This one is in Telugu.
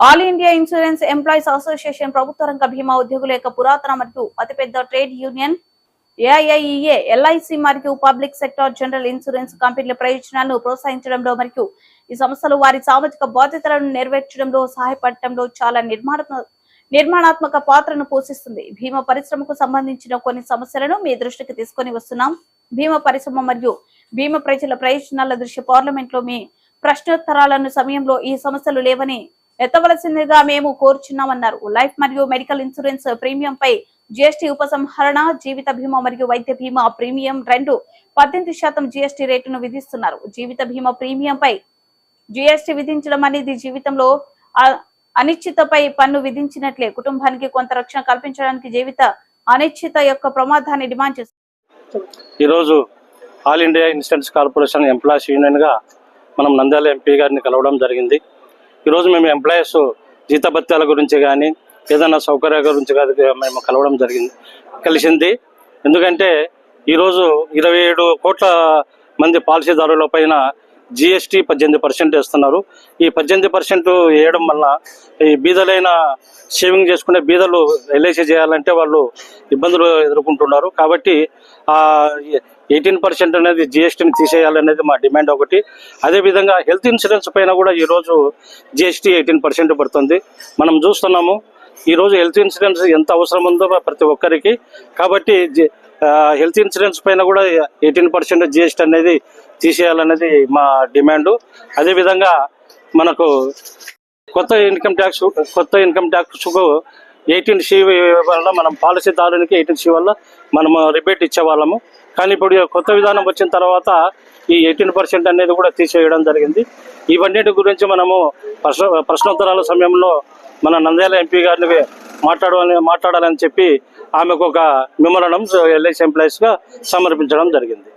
All India insurance employees association ప్రభుత్వ రంగ బీమా ఉద్యోగుల యొక్క పురాతన మరియు అతిపెద్ద ట్రేడ్ యూనియన్ ఏఐఐఏ ఎల్ఐసి మరియు పబ్లిక్ సెక్టార్ జనరల్ ఇన్సూరెన్స్ కంపెనీల ప్రయోజనాలను ప్రోత్సహించడంలో మరియు ఈ సంస్థలు వారి సామాజిక బాధ్యతలను నెరవేర్చడంలో సహాయపడటంలో చాలా నిర్మాణ నిర్మాణాత్మక పాత్రను పోషిస్తుంది. భీమా పరిశ్రమకు సంబంధించిన కొన్ని సమస్యలను మీ దృష్టికి తీసుకొని వస్తున్నాం. భీమా పరిశ్రమ మరియు భీమా ప్రజల ప్రయోజనాల దృష్టి పార్లమెంట్లో మీ ప్రశ్నోత్తరాలను సమయంలో ఈ సమస్యలు లేవని ఎత్తవలసిందిగా మేము కోరుచున్నామన్నారు. లైఫ్ మరియు మెడికల్ ఇన్సూరెన్స్ ప్రీమియం పై జిఎస్టీ ఉపసంహరణ జీవిత బీమా మరియు వైద్య బీమా ప్రీమియం రెండు పద్దెనిమిది శాతం జిఎస్టీ రేటును విధిస్తున్నారు. జీవిత బీమా ప్రీమియం పై జిఎస్టీ విధించడం అనేది జీవితంలో అనిశ్చితపై పన్ను విధించినట్లే. కుటుంబానికి కొంత రక్షణ కల్పించడానికి జీవిత అనిశ్చిత యొక్క ప్రమాదాన్ని డిమాండ్ చేస్తారు ఈరోజు all India insurance corporation employees యూనియన్గా మనం నంద్యాల ఎంపీ గారిని కలవడం జరిగింది. ఈరోజు మేము ఎంప్లాయీస్ జీతభత్యాల గురించి కానీ ఏదైనా సౌకర్యాల గురించి కానీ మేము కలవడం జరిగింది కలిసింది. ఎందుకంటే ఈరోజు ఇరవై ఏడు కోట్ల మంది పాలసీదారుల పైన జిఎస్టీ పద్దెనిమిది పర్సెంట్ వేస్తున్నారు. ఈ పద్దెనిమిది పర్సెంట్ వేయడం వల్ల ఈ బీదలైన సేవింగ్ చేసుకునే బీదలు ఎల్ఐసి చేయాలంటే వాళ్ళు ఇబ్బందులు ఎదుర్కొంటున్నారు. కాబట్టి ఆ ఎయిటీన్ పర్సెంట్ అనేది జిఎస్టీని తీసేయాలనేది మా డిమాండ్ ఒకటి. అదేవిధంగా హెల్త్ ఇన్సూరెన్స్ పైన కూడా ఈరోజు జిఎస్టీ ఎయిటీన్ పర్సెంట్ పడుతుంది. మనం చూస్తున్నాము ఈరోజు హెల్త్ ఇన్సూరెన్స్ ఎంత అవసరం ఉందో ప్రతి ఒక్కరికి. కాబట్టి జి- హెల్త్ ఇన్సూరెన్స్ పైన కూడా ఎయిటీన్ పర్సెంట్ జిఎస్టీ అనేది తీసేయాలనేది మా డిమాండ్. అదేవిధంగా మనకు కొత్త ఇన్కమ్ ట్యాక్స్ కొత్త ఇన్కమ్ ట్యాక్స్కు ఎయిటీన్ సి వల్ల మనం పాలసీదారునికి ఎయిటీన్ సి వల్ల మనము రిబేట్ ఇచ్చేవాళ్ళము. కానీ ఇప్పుడు కొత్త విధానం వచ్చిన తర్వాత ఈ ఎయిటీన్ పర్సెంట్ అనేది కూడా తీసేయడం జరిగింది. ఇవన్నిటి గురించి మనము ప్రశ్న ప్రశ్నోత్తరాల సమయంలో మన నంద్యాల ఎంపీ గారిని మాట్లాడాలని మాట్లాడాలని చెప్పి ఆమెకు ఒక మెమరణం ఎల్ఐసి ఎంప్లాయీస్గా సమర్పించడం జరిగింది.